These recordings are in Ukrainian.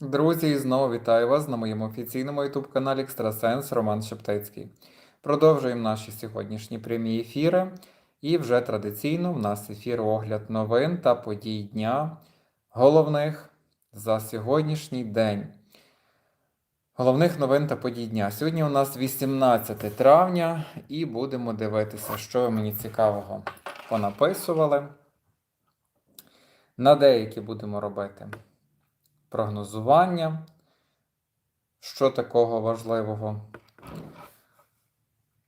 Друзі, знову вітаю вас на моєму офіційному youtube каналі Екстрасенс Роман Шептицький. Продовжуємо наші сьогоднішні прямі ефіри. І вже традиційно в нас ефір огляд новин та подій дня головних за сьогоднішній день. Головних новин та подій дня. Сьогодні у нас 18 травня, і будемо дивитися, що ви мені цікавого понаписували. На деякі будемо робити прогнозування. Що такого важливого?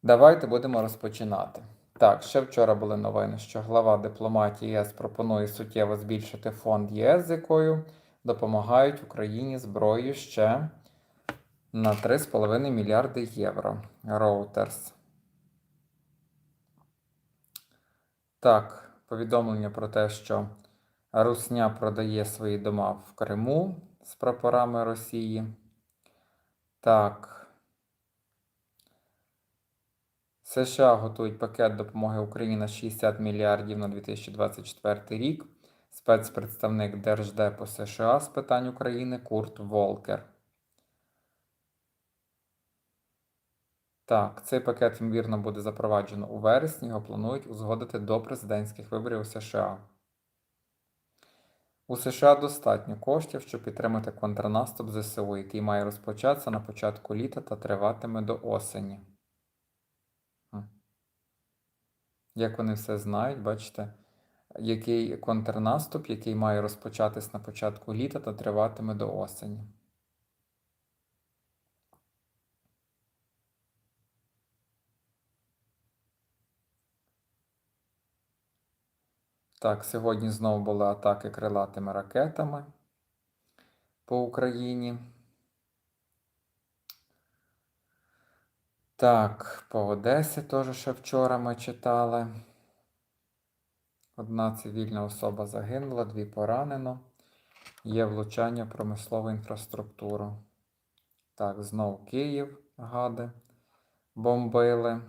Давайте будемо розпочинати. Так, ще вчора були новини, що глава дипломатії ЄС пропонує суттєво збільшити фонд ЄС, з якою допомагають Україні зброєю ще на 3,5 мільярди євро. Reuters. Так, повідомлення про те, що Русня продає свої дома в Криму з прапорами Росії. Так. США готують пакет допомоги Україні на 60 мільярдів на 2024 рік. Спецпредставник Держдепу США з питань України Курт Волкер. Так, цей пакет, ймовірно, буде запроваджено у вересні. Його планують узгодити до президентських виборів у США. У США достатньо коштів, щоб підтримати контрнаступ ЗСУ, який має розпочатися на початку літа та триватиме до осені. Як вони все знають, бачите, який контрнаступ, який має розпочатись на початку літа та триватиме до осені. Так, сьогодні знову були атаки крилатими ракетами по Україні. Так, по Одесі теж ще вчора ми читали. Одна цивільна особа загинула, дві поранено. Є влучання в промислову інфраструктуру. Так, знову Київ, гади, бомбили.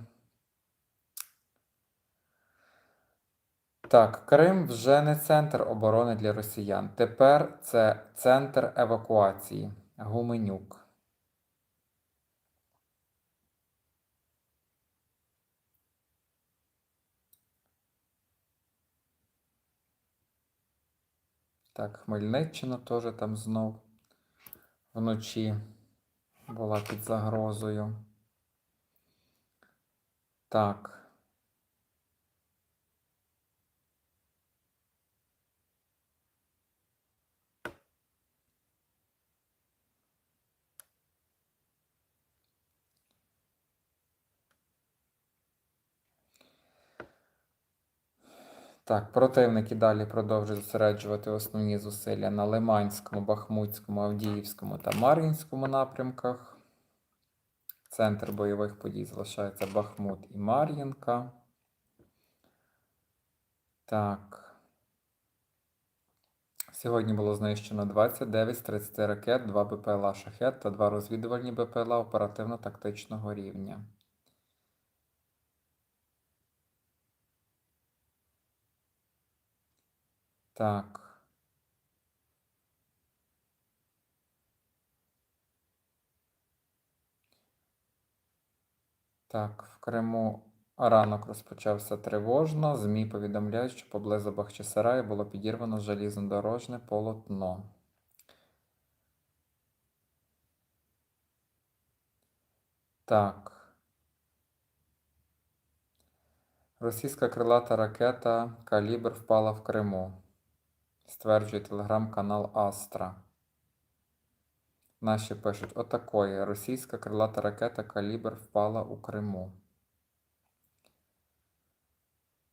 Так, Крим вже не центр оборони для росіян. Тепер це центр евакуації. Гуменюк. Так, Хмельниччина теж там знов вночі була під загрозою. Так. Так, противники далі продовжують зосереджувати основні зусилля на Лиманському, Бахмутському, Авдіївському та Мар'їнському напрямках. Центр бойових подій залишається Бахмут і Мар'їнка. Так. Сьогодні було знищено 29 з 30 ракет, 2 БПЛА шахет та 2 розвідувальні БПЛА оперативно-тактичного рівня. Так. Так, в Криму ранок розпочався тривожно. ЗМІ повідомляють, що поблизу Бахчисараю було підірвано желізнодорожне полотно. Так. Російська крилата ракета Калібр впала в Криму. Стверджує телеграм-канал Астра. Наші пишуть: отакої. Російська крилата ракета Калібр впала у Криму.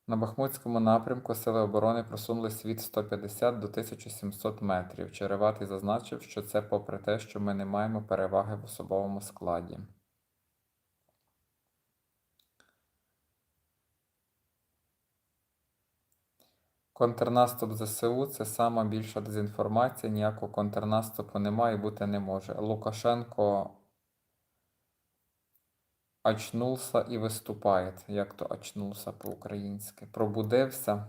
На Бахмутському напрямку Сили оборони просунулись від 150 до 1700 метрів. Череватий зазначив, що це попри те, що ми не маємо переваги в особовому складі. Контрнаступ ЗСУ це сама більша дезінформація, ніякого контрнаступу немає і бути не може. Лукашенко очнувся і виступає. Як то очнувся по-українськи? Пробудився.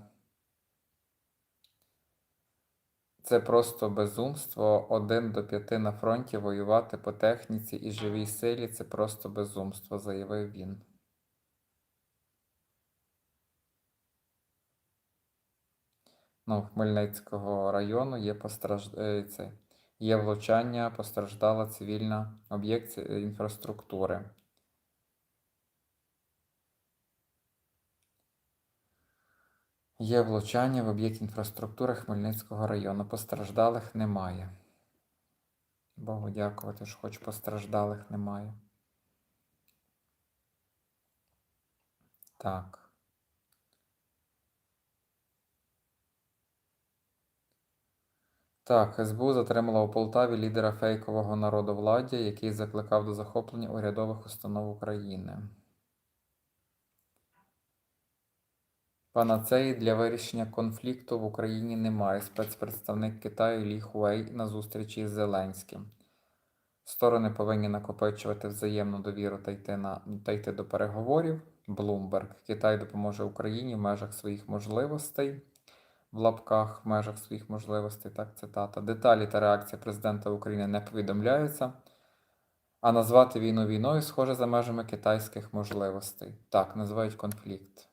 Це просто безумство. Один до п'яти на фронті воювати по техніці і живій силі це просто безумство, заявив він. Ну, Хмельницького району є постражд... е, це, є влучання, постраждала цивільна об'єкт е, інфраструктури. Є влучання в об'єкт інфраструктури Хмельницького району. Постраждалих немає. Богу дякувати, що хоч постраждалих немає. Так. Так, СБУ затримала у Полтаві лідера фейкового народовладдя, який закликав до захоплення урядових установ України. Панацеї для вирішення конфлікту в Україні немає. Спецпредставник Китаю Лі Хуей на зустрічі з Зеленським. Сторони повинні накопичувати взаємну довіру та йти, на, та йти до переговорів. Блумберг. Китай допоможе Україні в межах своїх можливостей. В лапках в межах своїх можливостей, так, цитата. Деталі та реакція президента України не повідомляються. А назвати війну війною схоже за межами китайських можливостей. Так, називають конфлікт.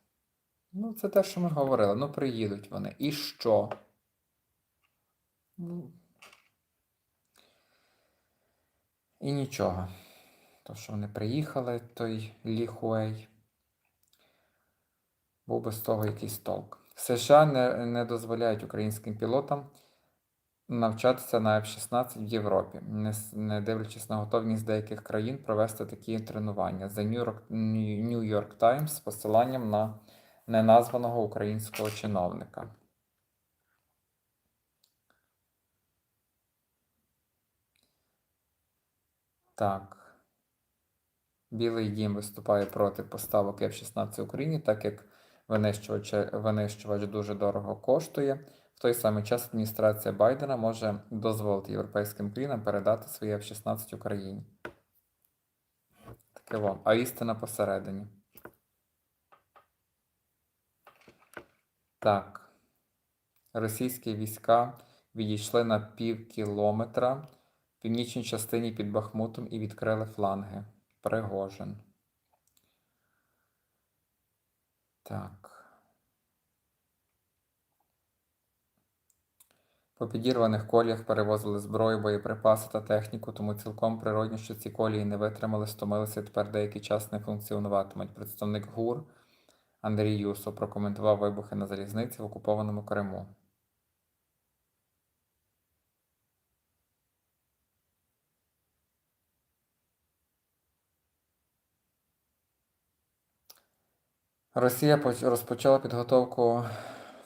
Ну, це те, що ми говорили. Ну, приїдуть вони. І що? Ну, І нічого. То, що вони приїхали, той Лі Хуей, був без того якийсь толк. США не, не дозволяють українським пілотам навчатися на F-16 в Європі, не, не дивлячись на готовність деяких країн провести такі тренування. The New York, Times з посиланням на неназваного українського чиновника. Так. Білий дім виступає проти поставок F-16 Україні, так як винищувач, винищувач дуже дорого коштує. В той самий час адміністрація Байдена може дозволити європейським країнам передати свої F-16 Україні. Таке вам. А істина посередині. Так. Російські війська відійшли на пів кілометра в північній частині під Бахмутом і відкрили фланги. Пригожин. Так. По підірваних коліях перевозили зброю, боєприпаси та техніку, тому цілком природно, що ці колії не витримали, стомилися і тепер деякий час не функціонуватимуть. Представник ГУР Андрій Юсо прокоментував вибухи на залізниці в окупованому Криму. Росія розпочала підготовку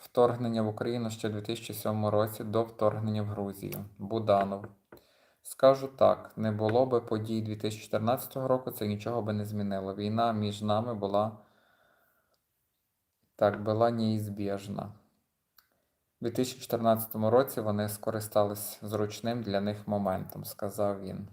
вторгнення в Україну ще у 2007 році до вторгнення в Грузію. Буданов. Скажу так, не було би подій 2014 року, це нічого би не змінило. Війна між нами була так, була неізбіжна. У 2014 році вони скористались зручним для них моментом, сказав він.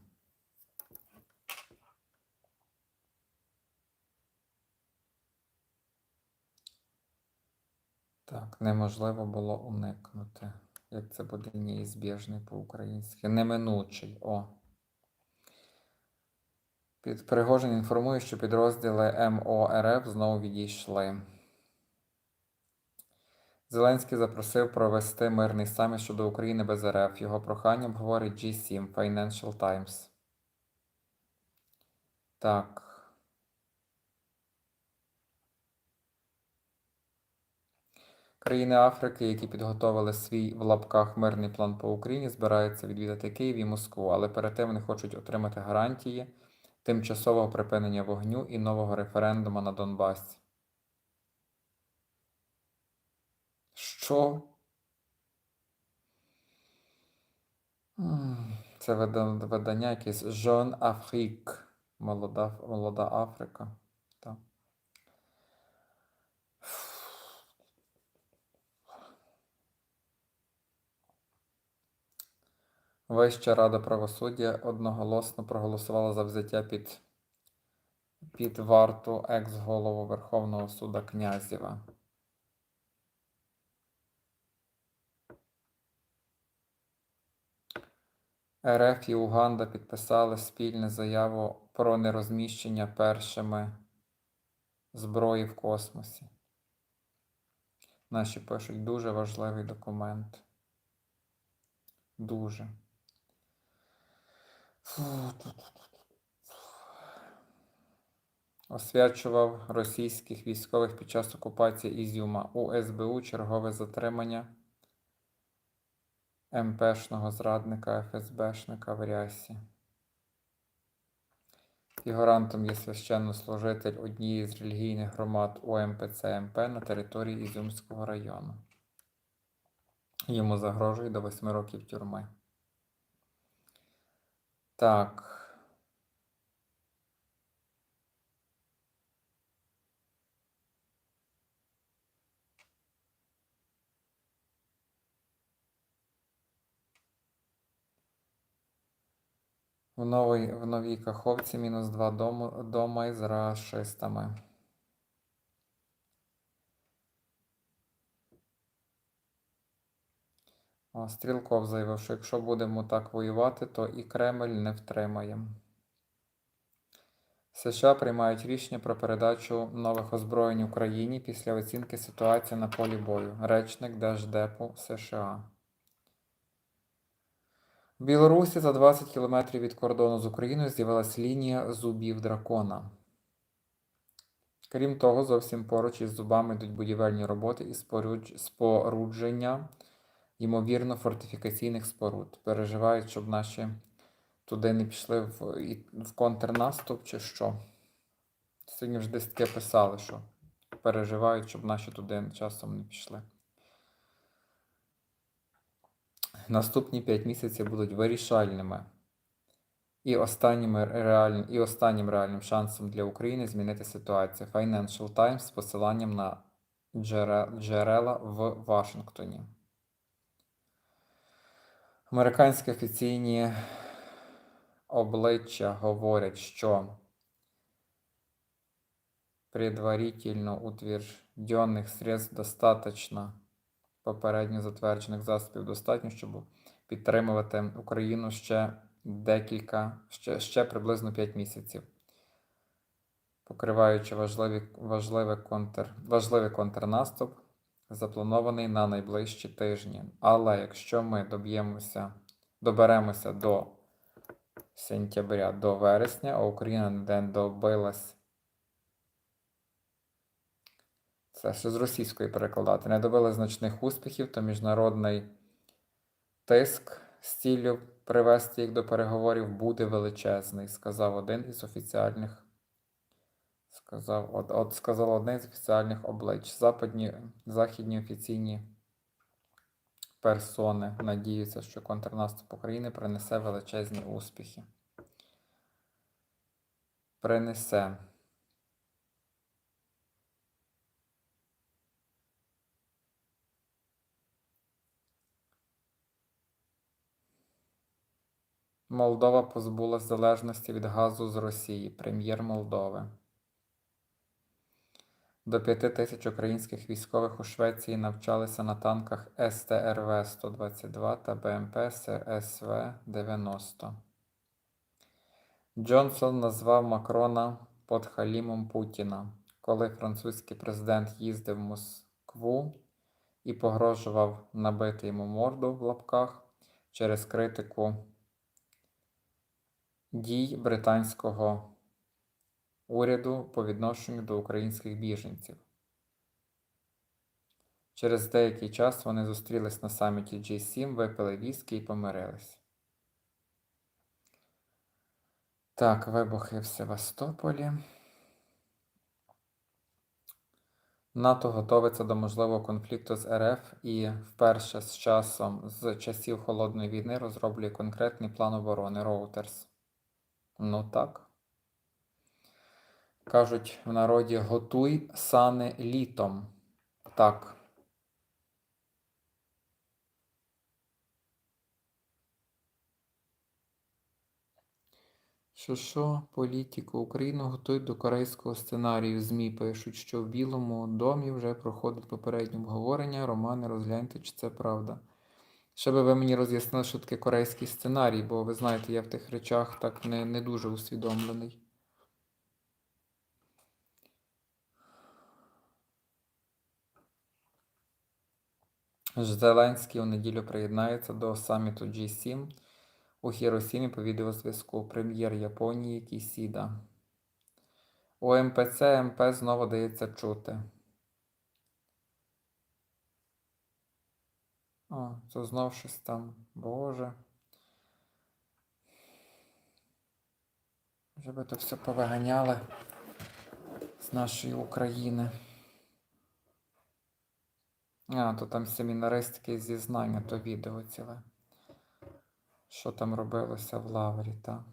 Так, неможливо було уникнути. Як це буде неізбіжний по-українськи? Неминучий. О. Під Пригожин інформує, що підрозділи МОРФ знову відійшли. Зеленський запросив провести мирний саміт щодо України без РФ. Його проханням говорить G7 Financial Times. Так. Країни Африки, які підготовили свій в лапках мирний план по Україні, збираються відвідати Київ і Москву, але перед тим вони хочуть отримати гарантії тимчасового припинення вогню і нового референдуму на Донбасі. Що? Це видання якесь Jeune Afrique. Молода, молода Африка. Так. Вища рада правосуддя одноголосно проголосувала за взяття під, під варту екс-голову Верховного суда Князєва. РФ і Уганда підписали спільну заяву про нерозміщення першими зброї в космосі. Наші пишуть дуже важливий документ. Дуже. Освячував російських військових під час окупації Ізюма. У СБУ чергове затримання МПшного зрадника ФСБшника в Рясі. Фігурантом є священнослужитель однієї з релігійних громад УМПЦ МП на території Ізюмського району. Йому загрожує до 8 років тюрми. Так. В новій, в новій Каховці мінус 2 дому, дома із рашистами. О, Стрілков заявив, що якщо будемо так воювати, то і Кремль не втримає. США приймають рішення про передачу нових озброєнь Україні після оцінки ситуації на полі бою. Речник Держдепу США. В Білорусі за 20 кілометрів від кордону з Україною з'явилась лінія зубів дракона. Крім того, зовсім поруч із зубами йдуть будівельні роботи і спорудження. Ймовірно, фортифікаційних споруд. Переживають, щоб наші туди не пішли в, в контрнаступ чи що. Сьогодні вже десь таке писали, що переживають, щоб наші туди часом не пішли. Наступні 5 місяців будуть вирішальними. І останнім, реальним, і останнім реальним шансом для України змінити ситуацію. Financial Times з посиланням на джерела в Вашингтоні. Американські офіційні обличчя говорять, що предварительно утвержденных средств достаточно, попередньо затверджених засобів достатньо, щоб підтримувати Україну ще декілька, ще, ще приблизно 5 місяців, покриваючи важливі, важливий, контр, важливий контрнаступ, запланований на найближчі тижні. Але якщо ми доб'ємося, доберемося до сентября, до вересня, а Україна не добилась це ще з російської перекладати, не добила значних успіхів, то міжнародний тиск з ціллю привести їх до переговорів буде величезний, сказав один із офіціальних. Сказав, от, от сказав одне з офіціальних облич. Западні, західні офіційні персони надіються, що контрнаступ України принесе величезні успіхи. Принесе. Молдова позбулась залежності від газу з Росії. Прем'єр Молдови. До 5 тисяч українських військових у Швеції навчалися на танках СТРВ-122 та БМП ССВ-90. Джонсон назвав Макрона подхалімом Путіна, коли французький президент їздив в Москву і погрожував набити йому морду в лапках через критику дій британського уряду по відношенню до українських біженців. Через деякий час вони зустрілись на саміті G7, випили віскі і помирились. Так, вибухи в Севастополі. НАТО готовиться до можливого конфлікту з РФ і вперше з часом з часів Холодної війни розроблює конкретний план оборони Роутерс. Ну так. Кажуть в народі готуй сани літом. Так. Що що, політику Україну готують до корейського сценарію. ЗМІ пишуть, що в Білому домі вже проходить попереднє обговорення. Романи, розгляньте, чи це правда. Щоб ви мені роз'яснили, що таке корейський сценарій, бо ви знаєте, я в тих речах так не, не дуже усвідомлений. Зеленський у неділю приєднається до саміту G7 у Хіросімі по відеозв'язку. Прем'єр Японії Кісіда. У МПЦ МП знову дається чути. О, це знов щось там. Боже. Вже би то все повиганяли з нашої України. А, то там семінаристське зізнання, то відео ціле. Що там робилося в Лаврі, та?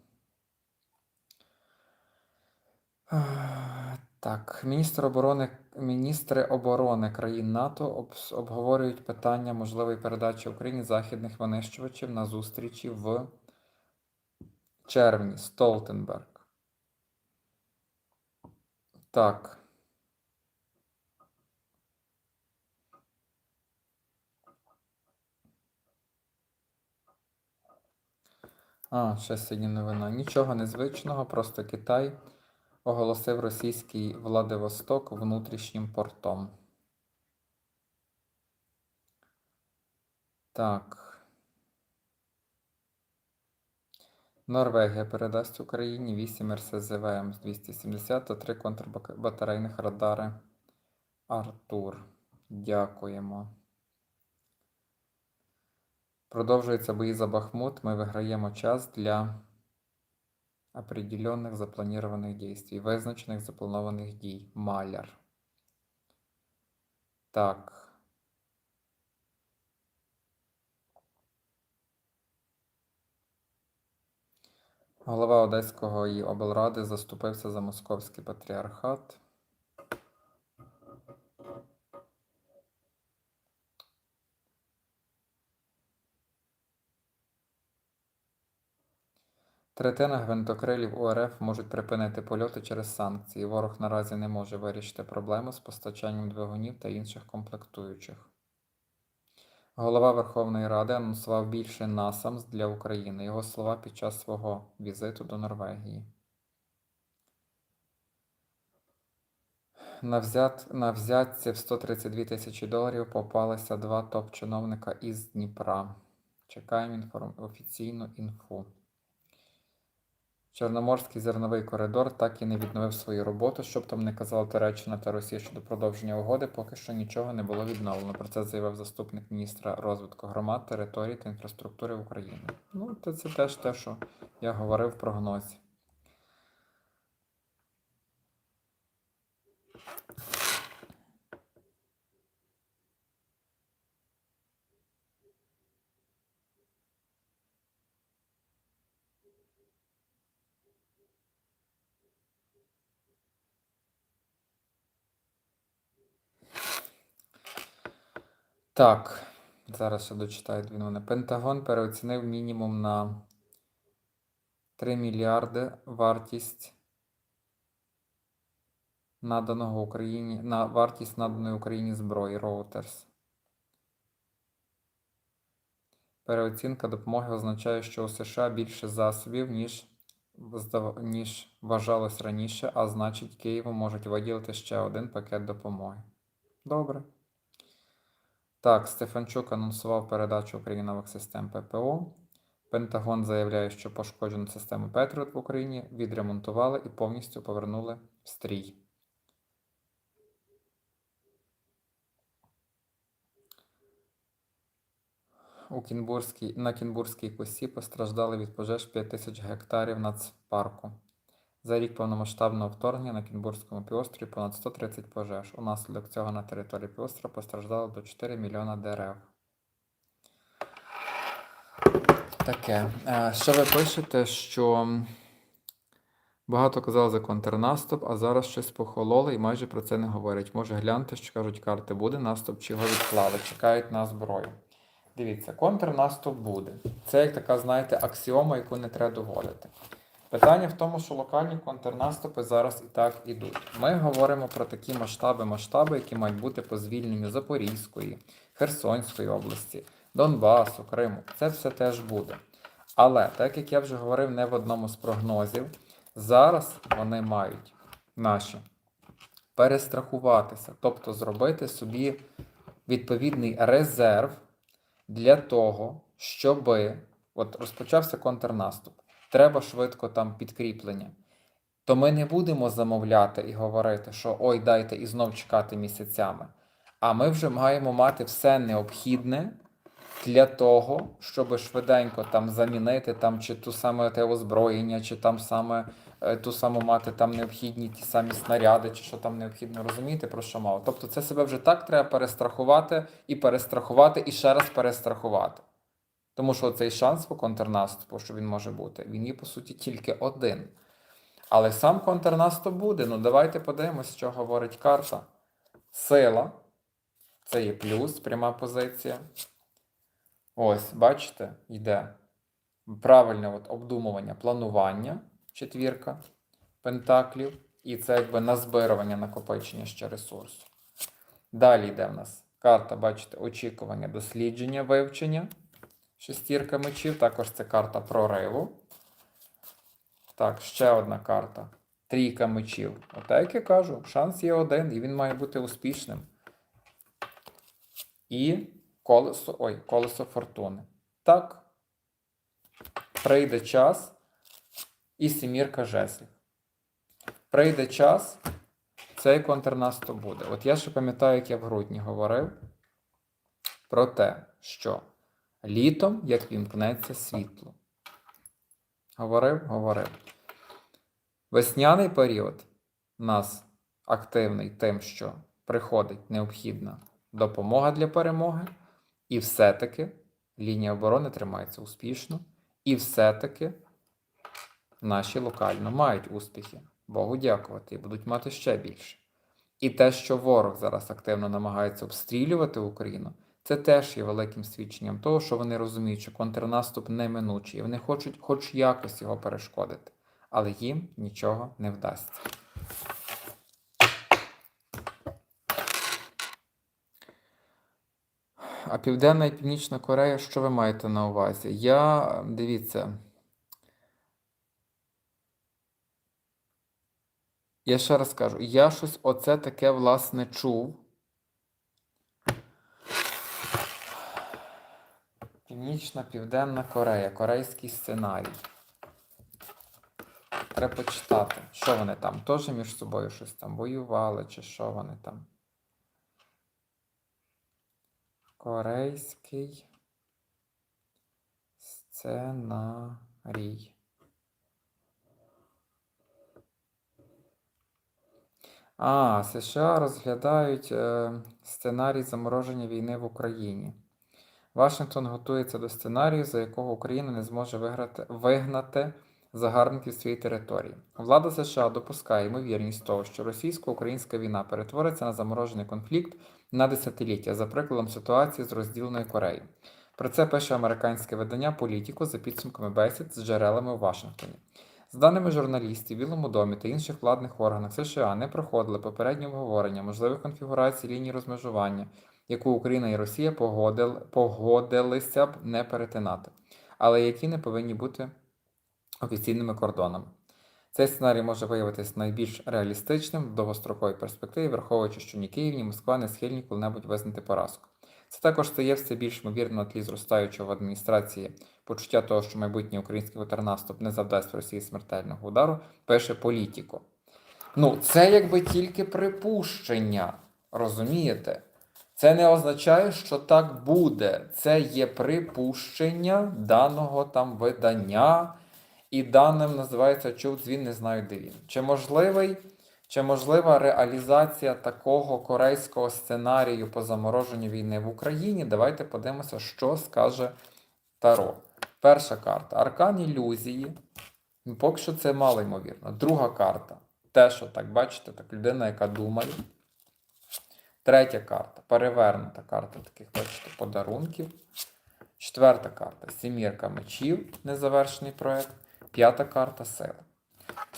Е, Так, міністр оборони, міністри оборони країн НАТО обговорюють питання можливої передачі Україні західних винищувачів на зустрічі в червні. Столтенберг. Так. А, ще сьогодні новина. Нічого незвичного, просто Китай оголосив російський Владивосток внутрішнім портом. Так. Норвегія передасть Україні 8 РСЗВ М270 та 3 контрбатарейних радари Артур. Дякуємо. Продовжуються бої за Бахмут. Ми виграємо час для определенных запланированных действий, визначених запланованих дій. Маляр. Так. Голова Одеського і облради заступився за московський патріархат. Третина гвинтокрилів УРФ можуть припинити польоти через санкції. Ворог наразі не може вирішити проблему з постачанням двигунів та інших комплектуючих. Голова Верховної Ради анонсував більше насамс для України. Його слова під час свого візиту до Норвегії. На, взят, на взятці в 132 тисячі доларів попалися два топ-чиновника із Дніпра. Чекаємо інформ... офіційну інфу. Чорноморський зерновий коридор так і не відновив свою роботу. Щоб там не казала Туреччина та Росія щодо продовження угоди, поки що нічого не було відновлено. Про це заявив заступник міністра розвитку громад, територій та інфраструктури України. Ну, то це теж те, що я говорив в прогнозі. Так, зараз ще дочитаю дві новини. Пентагон переоцінив мінімум на 3 мільярди вартість наданого Україні на вартість наданої Україні зброї Reuters. Переоцінка допомоги означає, що у США більше засобів, ніж, ніж вважалось раніше, а значить, Києву можуть виділити ще один пакет допомоги. Добре. Так, Стефанчук анонсував передачу Україні нових систем ППО. Пентагон заявляє, що пошкоджену систему Петріот в Україні відремонтували і повністю повернули в стрій. У Кінбурзькій, на Кінбурзькій косі постраждали від пожеж 5 тисяч гектарів нацпарку. За рік повномасштабного вторгнення на Кінбурзькому півострові понад 130 пожеж. Унаслідок цього на території півострова постраждало до 4 мільйона дерев. Таке. Е, Що ви пишете, що багато казали за контрнаступ, а зараз щось похололо і майже про це не говорять. Може гляньте, що кажуть карти, буде наступ, чи його відклали, чекають на зброю. Дивіться, контрнаступ буде. Це як така, знаєте, аксіома, яку не треба доводити. Питання в тому, що локальні контрнаступи зараз і так ідуть. Ми говоримо про такі масштаби, масштаби, які мають бути по звільненню Запорізької, Херсонської області, Донбасу, Криму. Це все теж буде. Але, так як я вже говорив не в одному з прогнозів, зараз вони мають наші перестрахуватися, тобто зробити собі відповідний резерв для того, щоби от розпочався контрнаступ, треба швидко там підкріплення. То ми не будемо замовляти і говорити, що ой, дайте і знов чекати місяцями. А ми вже маємо мати все необхідне для того, щоб швиденько там замінити там чи ту саме те озброєння, чи там саме е, ту саму мати там необхідні ті самі снаряди, чи що там необхідно розуміти, про що мало. Тобто це себе вже так треба перестрахувати і перестрахувати, і ще раз перестрахувати. Тому що цей шанс по контрнаступу, що він може бути, він є по суті тільки один. Але сам контрнаступ буде. Ну давайте подивимось, що говорить карта. Сила. Це є плюс, пряма позиція. Ось, бачите, йде правильне от обдумування, планування, четвірка пентаклів, і це якби назбирування накопичення ще ресурсу. Далі йде в нас карта, бачите, очікування, дослідження, вивчення. Шестірка мечів, також це карта прориву. Так, ще одна карта. Трійка мечів. Отак, як я кажу, шанс є один, і він має бути успішним. І колесо, ой, колесо фортуни. Так. Прийде час і сімірка жезлів. Прийде час, цей контрнаступ буде. От я ще пам'ятаю, як я в грудні говорив про те, що літом як вімкнеться світло. Говорив, говорив. Весняний період у нас активний тим, що приходить необхідна допомога для перемоги, і все-таки лінія оборони тримається успішно, і все-таки наші локально мають успіхи. Богу дякувати і будуть мати ще більше. І те, що ворог зараз активно намагається обстрілювати Україну, це теж є великим свідченням того, що вони розуміють, що контрнаступ неминучий, і вони хочуть хоч якось його перешкодити, але їм нічого не вдасться. А Південна і Північна Корея, що ви маєте на увазі? Я дивіться. Я ще раз кажу, я щось оце таке власне чув. Північна Південна Корея, корейський сценарій. Треба почитати, що вони там. Теж між собою щось там воювали, чи що вони там. Корейський сценарій. А, США розглядають е, сценарій замороження війни в Україні. Вашингтон готується до сценарію, за якого Україна не зможе виграти, вигнати загарбників своєї території. Влада США допускає ймовірність того, що російсько-українська війна перетвориться на заморожений конфлікт на десятиліття, за прикладом ситуації з розділеною Кореєю. Про це пише американське видання Політіко за підсумками бесід з джерелами у Вашингтоні. З даними журналістів, Білому домі та інших владних органах США не проходили попереднє обговорення можливих конфігурацій лінії розмежування, яку Україна і Росія погодили, погодилися б не перетинати, але які не повинні бути офіційними кордонами. Цей сценарій може виявитися найбільш реалістичним в довгостроковій перспективі, враховуючи, що ні Київ, ні Москва не схильні коли-небудь визнати поразку. Це також стає все більш ймовірно на тлі зростаючого в адміністрації почуття того, що майбутній український контрнаступ не завдасть Росії смертельного удару, пише Політіко. Ну, це якби тільки припущення, розумієте? Це не означає, що так буде. Це є припущення даного там видання, і даним називається чув дзвін, не знаю де він. Чи можливий, чи можлива реалізація такого корейського сценарію по замороженню війни в Україні? Давайте подивимося, що скаже Таро. Перша карта Аркан ілюзії. Поки що це мало ймовірно. Друга карта. Те, що так бачите, так людина, яка думає. Третя карта перевернута карта таких, бачите, подарунків. Четверта карта сімірка мечів, незавершений проект. П'ята карта сила.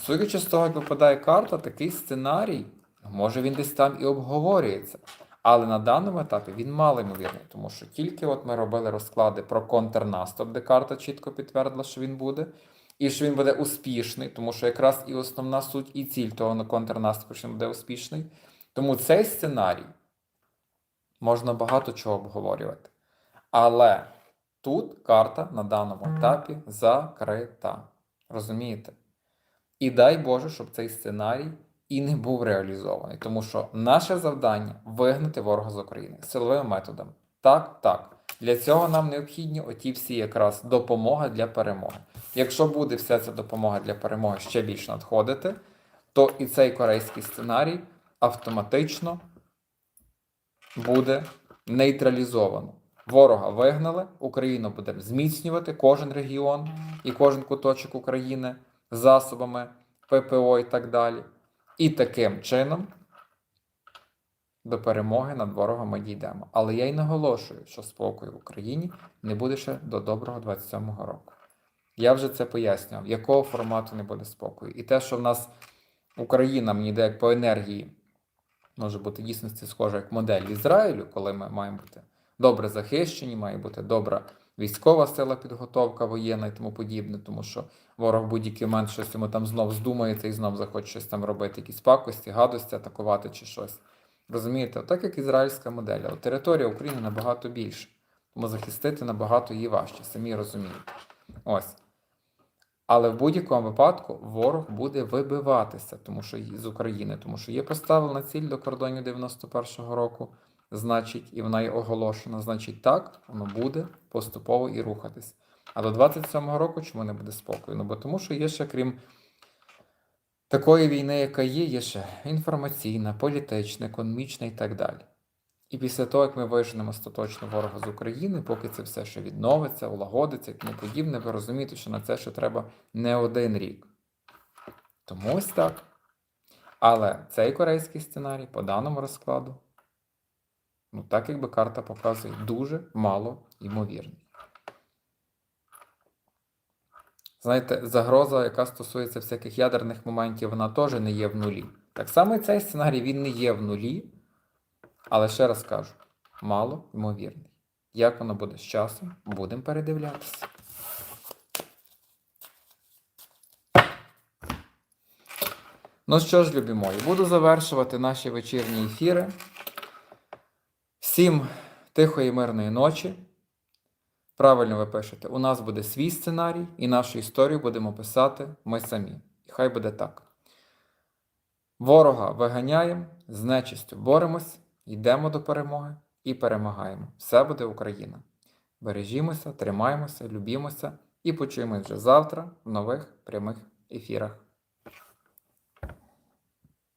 Судячи з того, як випадає карта, такий сценарій, може він десь там і обговорюється. Але на даному етапі він малоймовірний, тому що тільки от ми робили розклади про контрнаступ, де карта чітко підтвердила, що він буде, і що він буде успішний, тому що якраз і основна суть, і ціль того на контрнаступу, що він буде успішний. Тому цей сценарій можна багато чого обговорювати. Але тут карта на даному етапі закрита. Розумієте? І дай Боже, щоб цей сценарій і не був реалізований, тому що наше завдання вигнати ворога з України силовими методами. Так, так. Для цього нам необхідні оті всі якраз допомога для перемоги. Якщо буде вся ця допомога для перемоги ще більш надходити, то і цей корейський сценарій автоматично буде нейтралізовано. Ворога вигнали, Україну будемо зміцнювати кожен регіон і кожен куточок України засобами ППО і так далі. І таким чином до перемоги над ворогом ми дійдемо. Але я й наголошую, що спокою в Україні не буде ще до доброго 27-го року. Я вже це пояснював, якого формату не буде спокою. І те, що в нас Україна мені йде як по енергії, може бути дійсності схожа як модель Ізраїлю, коли ми маємо бути добре захищені, має бути добра військова сила, підготовка воєнна і тому подібне, тому що ворог в будь-який момент щось йому там знов здумається і знов захоче щось там робити, якісь пакості, гадості, атакувати чи щось. Розумієте, так як ізраїльська модель, але територія України набагато більша, тому захистити набагато її важче, самі розумієте. Ось. Але в будь-якому випадку ворог буде вибиватися, тому що з України, тому що є поставлена ціль до кордонів 91-го року, значить, і вона є оголошена, значить, так, воно буде поступово і рухатись. А до 27-го року чому не буде спокою? Ну бо тому, що є ще крім такої війни, яка є, є ще інформаційна, політична, економічна і так далі. І після того, як ми виженемо остаточно ворога з України, поки це все ще відновиться, улагодиться і тому подібне, ви розумієте, що на це ще треба не один рік. Тому ось так. Але цей корейський сценарій по даному розкладу, ну так якби карта показує, дуже мало ймовірний. Знаєте, загроза, яка стосується всяких ядерних моментів, вона теж не є в нулі. Так само і цей сценарій він не є в нулі, але ще раз кажу, мало ймовірний. Як воно буде з часом, будемо передивлятися. Ну що ж, любі мої, буду завершувати наші вечірні ефіри. Всім тихої мирної ночі. Правильно ви пишете, у нас буде свій сценарій, і нашу історію будемо писати ми самі. І хай буде так. Ворога виганяємо, з нечистю боремось, йдемо до перемоги і перемагаємо. Все буде Україна. Бережімося, тримаємося, любімося і почуємось вже завтра в нових прямих ефірах.